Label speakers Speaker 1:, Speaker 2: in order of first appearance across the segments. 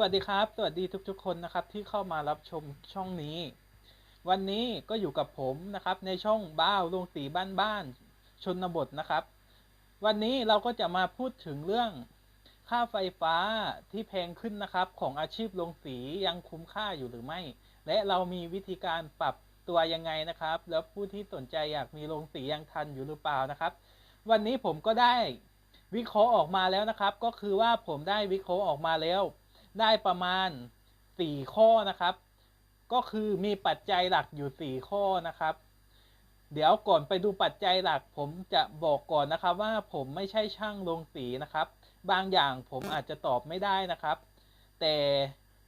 Speaker 1: วัสดีครับ สวัสดีทุกๆ คนนะครับที่เข้ามารับชมช่องนี้ วันนี้ก็อยู่กับผมนะครับในช่องบ้าวลงสีบ้านบ้านๆชนบทนะครับ วันนี้เราก็จะมาพูดถึงเรื่องค่าไฟฟ้าที่แพงขึ้นนะครับ ของอาชีพลงสียังคุ้มค่าอยู่หรือไม่ และเรามีวิธีการปรับตัวยังไงนะครับ แล้วผู้ที่สนใจอยากมีลงสียังทันอยู่หรือเปล่านะครับ วันนี้ผมก็ได้วิเคราะห์ออกมาแล้วนะครับ ก็คือว่าผมได้วิเคราะห์ออกมาแล้ว ได้ประมาณ 4 ข้อนะครับ ก็คือมีปัจจัยหลักอยู่ 4 ข้อนะครับ เดี๋ยวก่อนไปดูปัจจัยหลัก ผมจะบอกก่อนนะครับว่าผมไม่ใช่ช่างลงสีนะครับ บางอย่างผมอาจจะตอบไม่ได้นะครับ แต่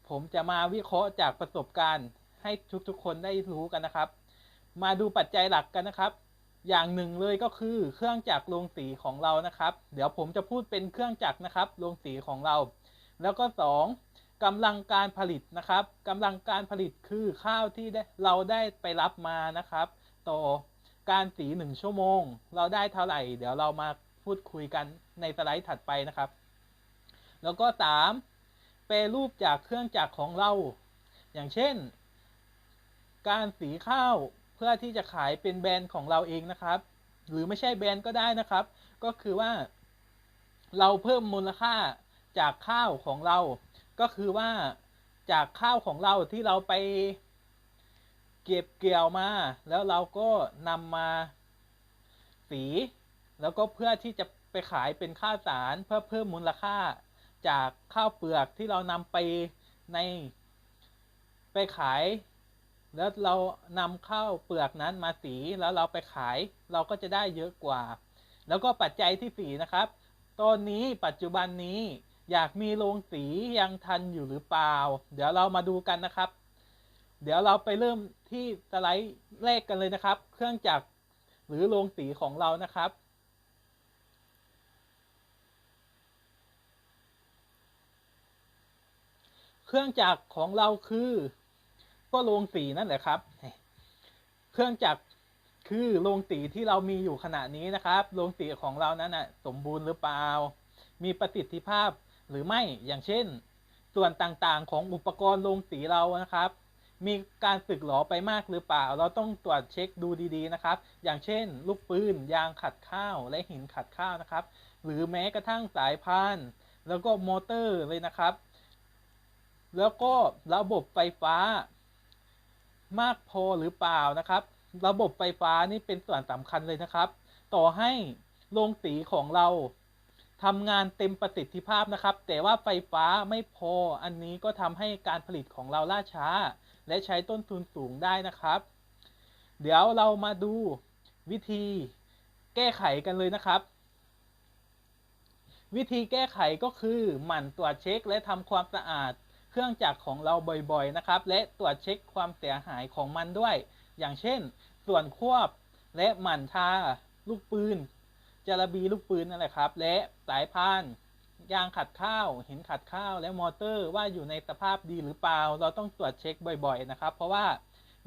Speaker 1: ผมจะมาวิเคราะห์จากประสบการณ์ ให้ทุกๆคนได้รู้กันนะครับ มาดูปัจจัยหลักกันนะครับ อย่างหนึ่งเลยก็คือเครื่องจักรโรงสีของเรานะครับ เดี๋ยวผมจะพูดเป็นเครื่องจักรนะครับโรงสีของเรา แล้วก็ 2. กำลังการผลิตนะครับกำลังการผลิตคือข้าวที่ได้เราได้ไปรับมานะครับต่อการสี 1 ชั่วโมง เราได้เท่าไหร่ เดี๋ยวเรามาพูดคุยกันในสไลด์ถัดไปนะครับ แล้วก็ 3. แปรรูปจากเครื่องจักรของเรา อย่างเช่น การสีข้าวเพื่อที่จะขายเป็นแบรนด์ของเราเองนะครับ หรือไม่ใช่แบรนด์ก็ได้นะครับ ก็คือว่า เราเพิ่มมูลค่า จากข้าวของเรา ก็คือว่าจากข้าวของเราที่เราไป เก็บเกี่ยวมา แล้วเราก็นำมาสี แล้วก็เพื่อที่จะไปขายเป็นข้าวสารเพื่อเพิ่มมูลค่าจากข้าวเปลือกที่เรานำไปในไปขาย แล้วเรานำข้าวเปลือกนั้นมาสีแล้วเราไปขาย เราก็จะได้เยอะกว่า แล้วก็ปัจจัยที่สี่นะครับตอนนี้ปัจจุบันนี้ อยากมีโรงสียังทันอยู่หรือเปล่า เดี๋ยวเรามาดูกันนะครับ เดี๋ยวเราไปเริ่มที่สไลด์แรกกันเลยนะครับ เครื่องจักรหรือโรงสีของเรานะครับ เครื่องจักรของเราคือก็โรงสีนั่นแหละครับ เครื่องจักรคือโรงสีที่เรามีอยู่ขณะนี้นะครับ โรงสีของเรานั้นนะสมบูรณ์หรือเปล่า มีประสิทธิภาพ หรือไม่อย่างเช่น ส่วนต่างๆ ของอุปกรณ์โรงสีเรานะครับ มีการสึกหรอไปมากหรือเปล่า เราต้องตรวจเช็คดูดีๆนะครับ อย่างเช่น ลูกปืนยางขัดข้าวและหินขัดข้าวนะครับ หรือแม้กระทั่งสายพาน แล้วก็มอเตอร์เลยนะครับ แล้วก็ระบบไฟฟ้า มากพอหรือเปล่านะครับ ระบบไฟฟ้านี่เป็นส่วนสำคัญเลยนะครับ ต่อให้โรงสีของเรา ทำงานเต็มประสิทธิภาพนะครับ แต่ว่าไฟฟ้าไม่พอ อันนี้ก็ทำให้การผลิตของเราล่าช้า และใช้ต้นทุนสูงได้นะครับ เดี๋ยวเรามาดูวิธีแก้ไขกันเลยนะครับ วิธีแก้ไขก็คือหมั่นตรวจเช็คและทำความสะอาดเครื่องจักรของเราบ่อยๆนะครับ และตรวจเช็คความเสียหายของมันด้วย อย่างเช่น ส่วนควบและหมั่นทาลูกปืน จาระบีลูกปืนนั่นแหละครับ และสายพานยางขัดข้าว เห็นขัดข้าวและมอเตอร์ว่าอยู่ในสภาพดีหรือเปล่า เราต้องตรวจเช็คบ่อยๆนะครับ เพราะว่า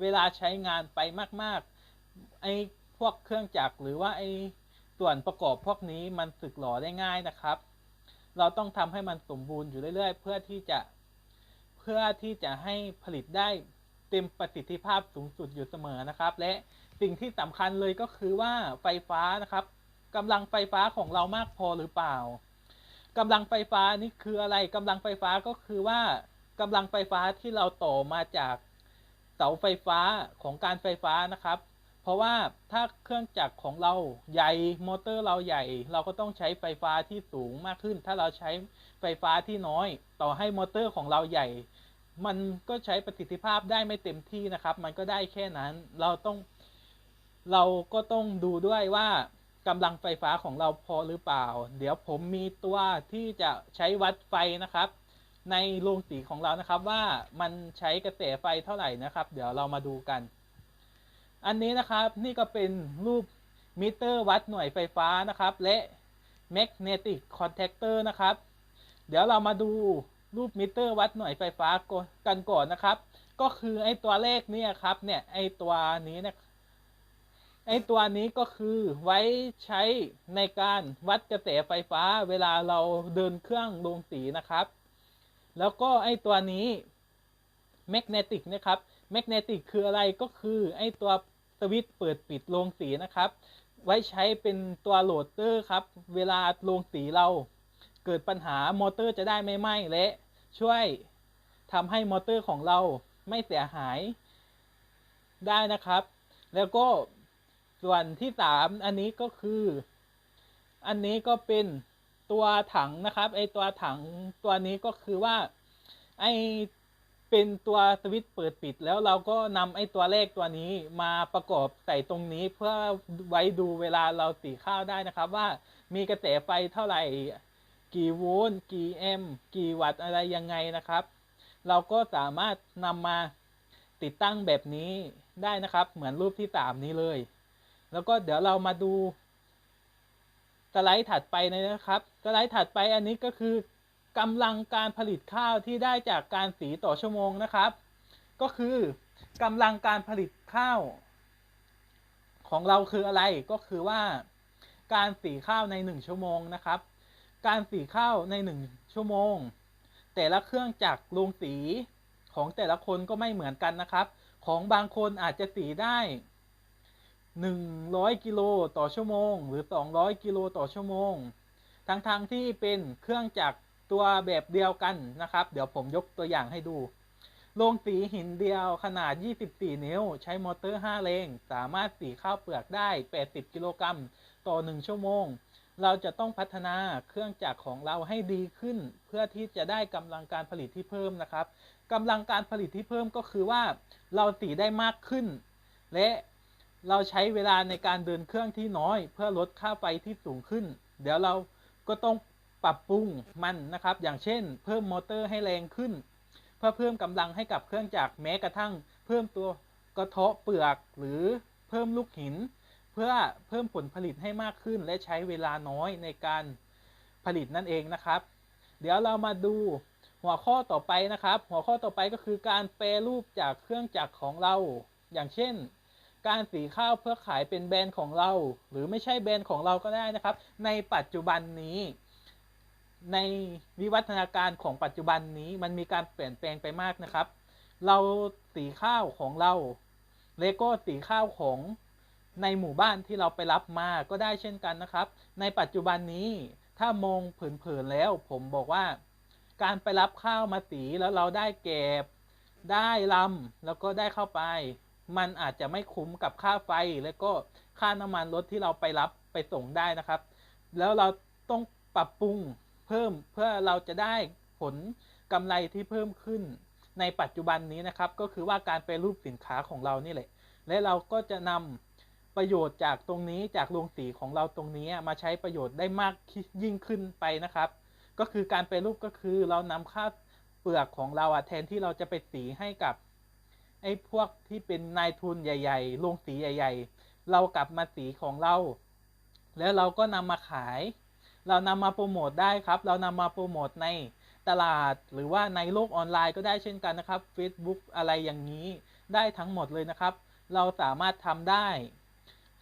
Speaker 1: เวลาใช้งานไปมากๆไอ้พวกเครื่องจักรหรือว่าไอ้ส่วนประกอบพวกนี้มันสึกหรอได้ง่ายนะครับ เราต้องทำให้มันสมบูรณ์อยู่เรื่อยๆ เพื่อที่จะเพื่อที่จะให้ผลิตได้เต็มประสิทธิภาพสูงสุดอยู่เสมอนะครับ และสิ่งที่สำคัญเลยก็คือว่าไฟฟ้านะครับ กำลังไฟฟ้าของเรามากพอหรือเปล่ากำลังไฟฟ้านี่คืออะไรกำลังไฟฟ้าก็คือว่ากำลังไฟฟ้าที่เราต่อมาจากเสาไฟฟ้าของการไฟฟ้านะครับ เพราะว่าถ้าเครื่องจักรของเราใหญ่มอเตอร์เราใหญ่ เราก็ต้องใช้ไฟฟ้าที่สูงมากขึ้น ถ้าเราใช้ไฟฟ้าที่น้อย ต่อให้มอเตอร์ของเราใหญ่ มันก็ใช้ประสิทธิภาพได้ไม่เต็มที่นะครับ มันก็ได้แค่นั้นเราต้อง เราก็ต้องดูด้วยว่า กำลังไฟฟ้าของเราพอหรือเปล่า เดี๋ยวผมมีตัวที่จะใช้วัดไฟนะครับ ในโรงสีของเรานะครับว่ามันใช้กระแสไฟเท่าไหร่นะครับ เดี๋ยวเรามาดูกัน อันนี้นะครับนี่ก็เป็นรูปมิเตอร์วัดหน่วยไฟฟ้านะครับ และ magnetic contactor นะครับ เดี๋ยวเรามาดูรูปมิเตอร์วัดหน่วยไฟฟ้ากันก่อนนะครับ ก็คือไอตัวเลขนี่ครับเนี่ยไอตัวนี้นะ ไอตัวนี้ก็คือไว้ใช้ในการวัดกระแสไฟฟ้าเวลาเราเดินเครื่องลงสีนะครับ แล้วก็ไอตัวนี้แมกเนติกนะครับแมกเนติกคืออะไรก็คือไอตัวสวิตช์เปิดปิดโรงสีนะครับ ไว้ใช้เป็นตัวโหลดเตอร์ครับ เวลาโรงสีเราเกิดปัญหามอเตอร์จะได้ไม่ไหม้และช่วยทำให้มอเตอร์ของเราไม่เสียหายได้นะครับ แล้วก็ ส่วนที่สามอันนี้ก็คือ อันนี้ก็เป็นตัวถังนะครับ ไอตัวถังตัวนี้ก็คือว่า ไอเป็นตัวสวิตช์เปิดปิด แล้วเราก็นำไอตัวเลขตัวนี้มาประกอบใส่ตรงนี้เพื่อไว้ดูเวลาเราสีข้าวได้นะครับ ว่ามีกระแสไฟเท่าไหร่ กี่โวลต์กี่แอมป์กี่วัตต์อะไรยังไงนะครับ เราก็สามารถนำมาติดตั้งแบบนี้ได้นะครับ เหมือนรูปที่สามนี้เลย แล้วก็เดี๋ยวเรามาดูสไลด์ถัดไปนะครับสไลด์ถัดไปอันนี้ก็คือกำลังการผลิตข้าวที่ได้จากการสีต่อชั่วโมงนะครับ ก็คือกำลังการผลิตข้าว ของเราคืออะไรก็คือว่า การสีข้าวในหนึ่งชั่วโมงนะครับ การสีข้าวในหนึ่งชั่วโมง แต่ละเครื่องจักรโรงสีของแต่ละคนก็ไม่เหมือนกันนะครับ ของบางคนอาจจะสีได้ 100 กิโลต่อชั่วโมง หรือ 200 กิโลต่อชั่วโมง ทั้งๆทที่เป็นเครื่องจักรตัวแบบเดียวกันนะครับ เดี๋ยวผมยกตัวอย่างให้ดูโรงสีหินเดียวขนาด 24 นิ้ว ใช้มอเตอร์ 5 เลง สามารถสีข้าวเปลือกได้ 80 กิโลกรัมต่อ 1 ชั่วโมง เราจะต้องพัฒนาเครื่องจักรของเราให้ดีขึ้น เพื่อที่จะได้กำลังการผลิตที่เพิ่มนะครับกำลังการผลิตที่เพิ่มก็คือว่า เราสีได้มากขึ้น และ เราใช้เวลาในการเดินเครื่องที่น้อย เพื่อลดค่าไฟที่สูงขึ้น เดี๋ยวเราก็ต้องปรับปรุงมันนะครับ อย่างเช่น เพิ่มมอเตอร์ให้แรงขึ้น เพื่อเพิ่มกำลังให้กับเครื่องจักรแม้กระทั่ง เพิ่มตัวกระเทาะเปลือกหรือเพิ่มลูกหิน เพื่อเพิ่มผลผลิตให้มากขึ้น และใช้เวลาน้อยในการผลิตนั่นเองนะครับ เดี๋ยวเรามาดูหัวข้อต่อไปนะครับ หัวข้อต่อไปก็คือการแปรรูปจากเครื่องจักรของเรา อย่างเช่น การสีข้าวเพื่อขายเป็นแบรนด์ของเรา หรือไม่ใช่แบรนด์ของเราก็ได้นะครับ ในปัจจุบันนี้ ในวิวัฒนาการของปัจจุบันนี้มันมีการเปลี่ยนแปลงไปมากนะครับ เราสีข้าวของเราเลโก้สีข้าวของในหมู่บ้านที่เราไปรับมาก็ได้เช่นกันนะครับ ในปัจจุบันนี้ถ้ามองผินๆแล้ว ผมบอกว่า การไปรับข้าวมาสีแล้วเราได้เก็บได้ลำแล้วก็ได้เข้าไป มันอาจจะไม่คุ้มกับค่าไฟ แล้วก็ค่าน้ำมันรถที่เราไปรับไปส่งได้นะครับ แล้วเราต้องปรับปรุงเพิ่มเพื่อเราจะได้ผลกำไรที่เพิ่มขึ้น ในปัจจุบันนี้นะครับ ก็คือว่าการไปรูปสินค้าของเรานี่แหละ และเราก็จะนำประโยชน์จากตรงนี้จากโรงสีของเราตรงนี้มาใช้ประโยชน์ได้มากยิ่งขึ้นไปนะครับ ก็คือการแปรูปก็คือเรานำข้าวเปลือกของเราอะแทนที่เราจะไปสีให้กับ ไอ้พวกที่เป็นนายทุนใหญ่ๆโรงสีใหญ่ ๆ เรากลับมาสีของเรา แล้วเราก็นำมาขาย เรานำมาโปรโมทได้ครับ เรานำมาโปรโมทในตลาดหรือว่าในโลกออนไลน์ก็ได้เช่นกันนะครับ Facebook อะไรอย่างนี้ได้ทั้งหมดเลยนะครับ เราสามารถทำได้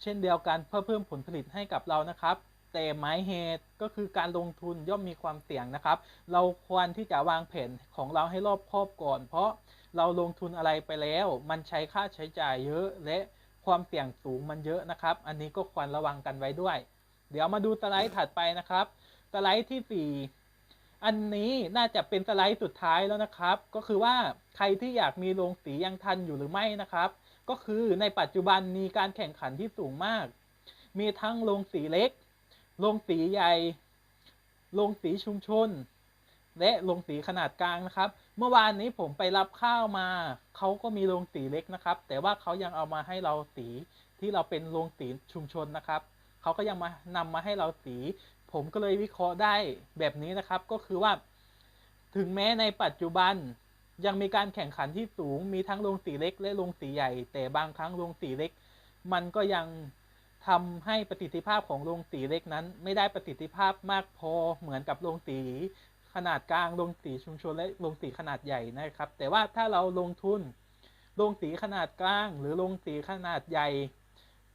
Speaker 1: เช่นเดียวกันเพื่อเพิ่มผลผลิตให้กับเรานะครับ แต่หมายเหตุก็คือการลงทุนย่อมมีความเสี่ยงนะครับ เราควรที่จะวางแผนของเราให้รอบคอบก่อน เพราะ เราลงทุนอะไรไปแล้ว มันใช้ค่าใช้จ่ายเยอะ และความเสี่ยงสูงมันเยอะนะครับ อันนี้ก็ควรระวังกันไว้ด้วย เดี๋ยวมาดูสไลด์ถัดไปนะครับสไลด์ที่ 4 อันนี้น่าจะเป็นสไลด์สุดท้ายแล้วนะครับ ก็คือว่าใครที่อยากมีโรงสียังทันอยู่หรือไม่นะครับ ก็คือในปัจจุบันมีการแข่งขันที่สูงมาก มีทั้งโรงสีเล็ก โรงสีใหญ่ โรงสีชุมชน และโรงสีขนาดกลางนะครับ เมื่อวานนี้ผมไปรับข้าวมา เขาก็มีโรงสีเล็กนะครับ แต่ว่าเขายังเอามาให้เราสีที่เราเป็นโรงสีชุมชนนะครับเขาก็ยังมานำมาให้เราสี ผมก็เลยวิเคราะห์ได้แบบนี้นะครับ ก็คือว่า ถึงแม้ในปัจจุบันยังมีการแข่งขันที่สูง มีทั้งโรงสีเล็ก และโรงสีใหญ่ แต่บางครั้งโรงสีเล็ก มันก็ยังทำให้ประสิทธิภาพของโรงสีเล็กนั้น ไม่ได้ประสิทธิภาพมากพอเหมือนกับโรงสี นาดกลางโรงสีชุมชนและโรงสีขนาดใหญ่นะครับ แต่ว่าถ้าเราลงทุนโรงสีขนาดกลาง หรือโรงสีขนาดใหญ่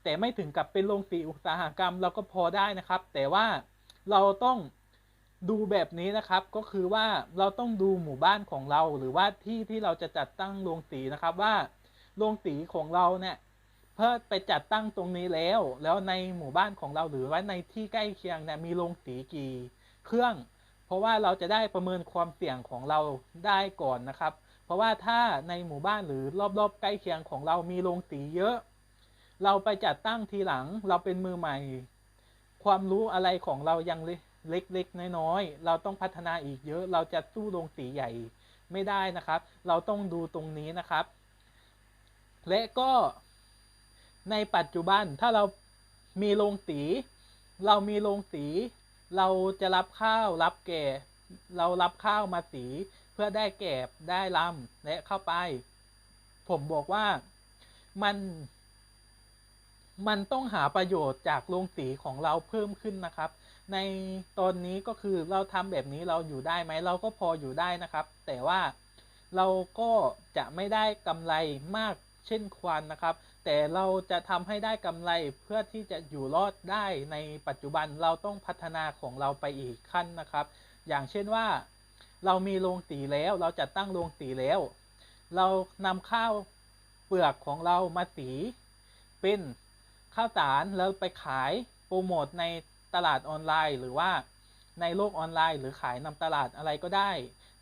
Speaker 1: แต่ไม่ถึงกับเป็นโรงสีอุตสาหกรรมเราก็พอได้นะครับ แต่ว่าเราต้องดูแบบนี้นะครับก็คือว่าเราต้องดูหมู่บ้านของเรา หรือว่าที่ที่เราจะจัดตั้งโรงสีนะครับว่าโรงสีของเราเนี่ยเพื่อไปจัดตั้งตรงนี้แล้ว แล้วในหมู่บ้านของเราหรือว่าในที่ใกล้เคียงเนี่ยมีโรงสีกี่ เครื่อง เพราะว่าเราจะได้ประเมินความเสี่ยงของเราได้ก่อนนะครับ เพราะว่าถ้าในหมู่บ้านหรือรอบๆ ใกล้เคียงของเรามีโรงสีเยอะ เราไปจัดตั้งทีหลังเราเป็นมือใหม่ ความรู้อะไรของเรายังเล็กๆน้อยๆเราต้องพัฒนาอีกเยอะ เราจะสู้โรงสีใหญ่ไม่ได้นะครับ เราต้องดูตรงนี้นะครับ และก็ในปัจจุบันถ้าเรามีโรงสี เรามีโรงสี เราจะรับข้าวรับแก่ เรารับข้าวมาสีเพื่อได้แกบได้ลำและเข้าไป ผมบอกว่ามันมันต้องหาประโยชน์จากโรงสีของเราเพิ่มขึ้นนะครับ ในตอนนี้ก็คือเราทำแบบนี้เราอยู่ได้ไหมเราก็พออยู่ได้นะครับ แต่ว่าเราก็จะไม่ได้กำไรมากเช่นควานนะครับ แต่เราจะทำให้ได้กำไรเพื่อที่จะอยู่รอดได้ในปัจจุบันเราต้องพัฒนาของเราไปอีกขั้นนะครับ อย่างเช่นว่า เรามีโรงสีแล้วเราจะตั้งโรงสีแล้ว เรานำข้าวเปลือกของเรามาสีเป็นข้าวสารแล้วไปขายโปรโมทในตลาดออนไลน์ หรือว่าในโลกออนไลน์ หรือขายนำตลาดอะไรก็ได้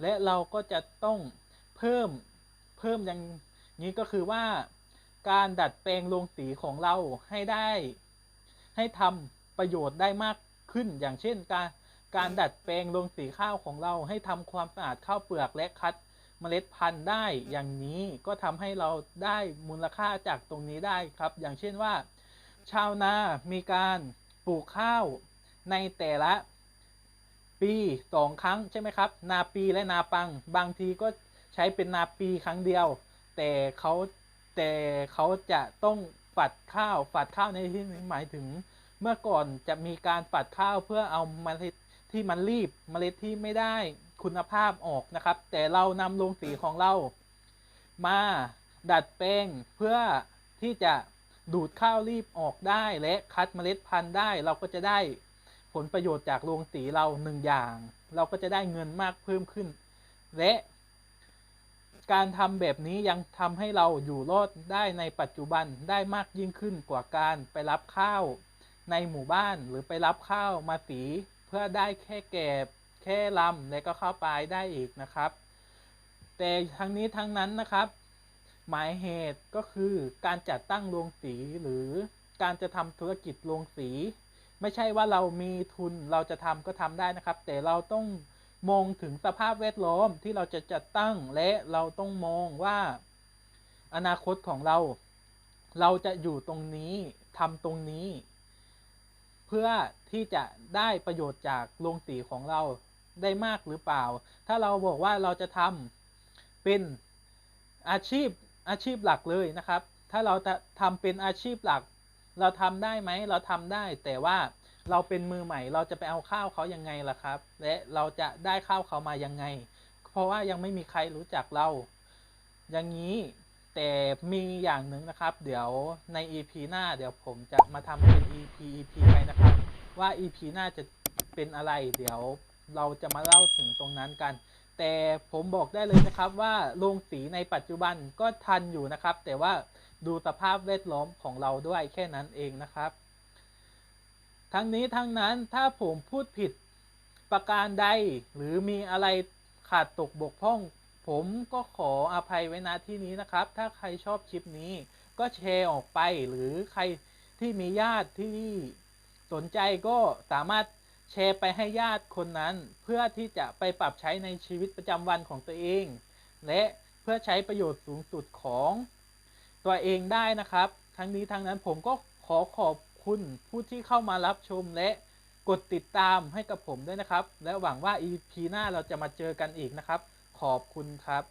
Speaker 1: และเราก็จะต้องเพิ่มเพิ่มอย่างนี้ก็คือว่า การดัดแปลงโรงสีของเราให้ได้ ให้ทำประโยชน์ได้มากขึ้น อย่างเช่น การการดัดแปลงโรงสีข้าวของเราให้ทำความสะอาดข้าวเปลือกและคัดเมล็ดพันธุ์ได้ อย่างนี้ก็ทำให้เราได้มูลค่าจากตรงนี้ได้ครับ อย่างเช่นว่า ชาวนา มีการปลูกข้าวในแต่ละปีสองครั้งใช่ไหมครับ นาปีและนาปัง บางทีก็ใช้เป็นนาปีครั้งเดียว แต่เขา แต่เขาจะต้องฝัดข้าวฝัดข้าวในที่นี้หมายถึง เมื่อก่อนจะมีการฝัดข้าวเพื่อเอาเมล็ดที่มันรีบเมล็ดที่ไม่ได้คุณภาพออกนะครับ แต่เรานำโรงสีของเรา มาดัดแปลงเพื่อที่จะดูดข้าวรีบออกได้และคัดเมล็ดพันธุ์ได้เราก็จะได้ผลประโยชน์จากโรงสีเราหนึ่งอย่าง เราก็จะได้เงินมากเพิ่มขึ้น และ การทำแบบนี้ยังทำให้เราอยู่รอดได้ในปัจจุบันได้มากยิ่งขึ้นกว่าการไปรับข้าวในหมู่บ้านหรือไปรับข้าวมาสีเพื่อได้แค่แกบแค่ลำและก็เข้าปลายได้อีกนะครับ แต่ทั้งนี้ทั้งนั้นนะครับ หมายเหตุก็คือการจัดตั้งโรงสีหรือการจะทำธุรกิจโรงสี ไม่ใช่ว่าเรามีทุนเราจะทำก็ทำได้นะครับ แต่เราต้อง มองถึงสภาพแวดล้อมที่เราจะจัดตั้งและเราต้องมองว่า อนาคตของเรา เราจะอยู่ตรงนี้ทำตรงนี้ เพื่อที่จะได้ประโยชน์จากโรงสีของเราได้มากหรือเปล่า ถ้าเราบอกว่าเราจะทำเป็นอาชีพอาชีพหลักเลยนะครับ ถ้าเราจะทำเป็นอาชีพหลัก เราทำได้ไหมเราทำได้แต่ว่า เราเป็นมือใหม่ เราจะไปเอาข้าวเขายังไงล่ะครับ และเราจะได้ข้าวเขามายังไง เพราะว่ายังไม่มีใครรู้จักเรา อย่างนี้แต่มีอย่างหนึ่งนะครับ เดี๋ยวใน EP หน้าเดี๋ยวผมจะมาทำเป็น EP EP ไปนะครับ ว่า EP หน้าจะเป็นอะไร เดี๋ยวเราจะมาเล่าถึงตรงนั้นกัน แต่ผมบอกได้เลยนะครับว่าโรงสีในปัจจุบันก็ทันอยู่นะครับ แต่ว่าดูสภาพแวดล้อมของเราด้วยแค่นั้นเองนะครับ ทั้งนี้ทั้งนั้นถ้าผมพูดผิดประการใด หรือมีอะไรขาดตกบกพร่อง ผมก็ขออภัยไว้ณที่นี้นะครับ ถ้าใครชอบคลิปนี้ก็แชร์ออกไปหรือใครที่มีญาติที่สนใจก็สามารถแชร์ไปให้ญาติคนนั้น เพื่อที่จะไปปรับใช้ในชีวิตประจำวันของตัวเอง และเพื่อใช้ประโยชน์สูงสุดของตัวเองได้นะครับ ทั้งนี้ทั้งนั้นผมก็ขอขอบ คุณผู้ที่เข้ามารับชมและกดติดตามให้กับผมด้วยนะครับ และหวังว่า EP หน้าเราจะมาเจอกันอีกนะครับ ขอบคุณครับ